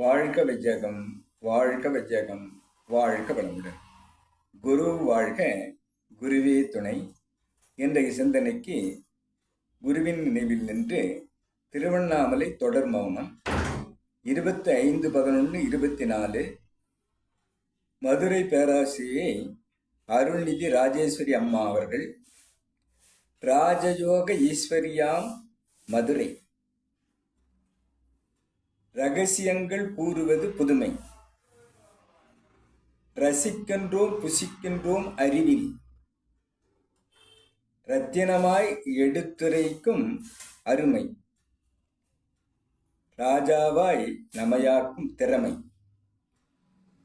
வாழ்க விஜயகம் வாழ்க விஜயகம் வாழ்க வளமுடன். குரு வாழ்க குருவே துணை. இன்றைய சிந்தனைக்கு குருவின் நினைவில் நின்று திருவண்ணாமலை தொடர் மௌனம். இருபத்தி ஐந்து பதினொன்று இருபத்தி நாலு மதுரை பேராசிரியை அருள்நிதி ராஜேஸ்வரி அம்மா அவர்கள் ராஜயோக ஈஸ்வரியாம் மதுரை. ரகசியங்கள் கூறுவது புதுமை. ரசிக்கின்றோம் புசிக்கின்றோம் அறிவில். ரத்தினமாய் எடுத்துரைக்கும் அருமை. ராஜாவாய் நமையாக்கும் திறமை.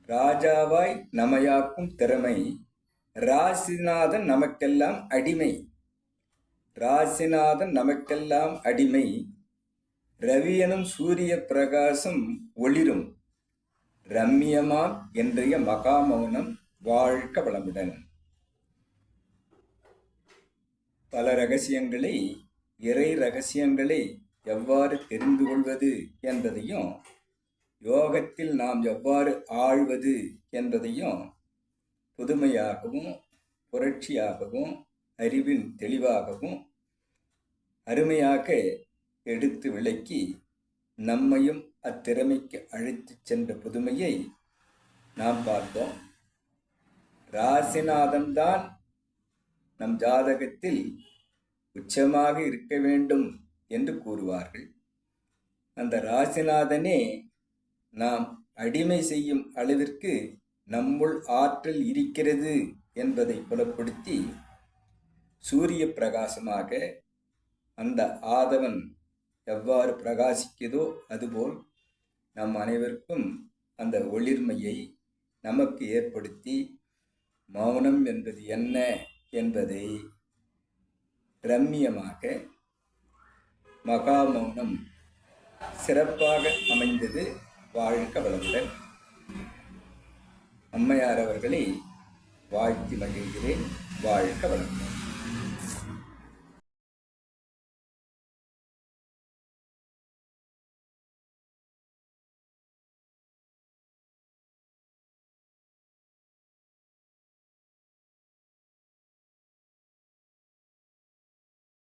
ராஜாவாய் நமையாக்கும் திறமை. ராசிநாதன் நமக்கெல்லாம் அடிமை. ராசிநாதன் நமக்கெல்லாம் அடிமை. ரவியனும் சூரிய பிரகாசம் ஒளிரும். ரம்மியமாம் என்றைய மகாமௌனம் வாழ்க்க வளமுடன். பல ரகசியங்களை இறை ரகசியங்களை எவ்வாறு தெரிந்து கொள்வது என்பதையும் யோகத்தில் நாம் எவ்வாறு ஆழ்வது என்பதையும் புதுமையாகவும் புரட்சியாகவும் அறிவின் தெளிவாகவும் அருமையாக எடுத்து விளக்கி நம்மையும் அத்திறமைக்கு அழைத்துச் சென்ற புதுமையை நாம் பார்த்தோம் ராசிநாதன் தான் நம் ஜாதகத்தில் உச்சமாக இருக்க வேண்டும் என்று கூறுவார்கள். அந்த ராசிநாதனே நாம் அடிமை செய்யும் அளவிற்கு நம்முள் ஆற்றல் இருக்கிறது என்பதை புலப்படுத்தி சூரிய பிரகாசமாக அந்த ஆதவன் எவ்வாறு பிரகாசிக்குதோ அதுபோல் நம் அனைவருக்கும் அந்த ஒளிர்மையை நமக்கு ஏற்படுத்தி மௌனம் என்பது என்ன என்பதை ரம்மியமாக மகா மௌனம் சிறப்பாக அமைந்தது வாழ்க வளமுடன். அம்மையார் அவர்களை வாழ்த்தி மகிழ்கிறேன். வாழ்க வளமுடன்.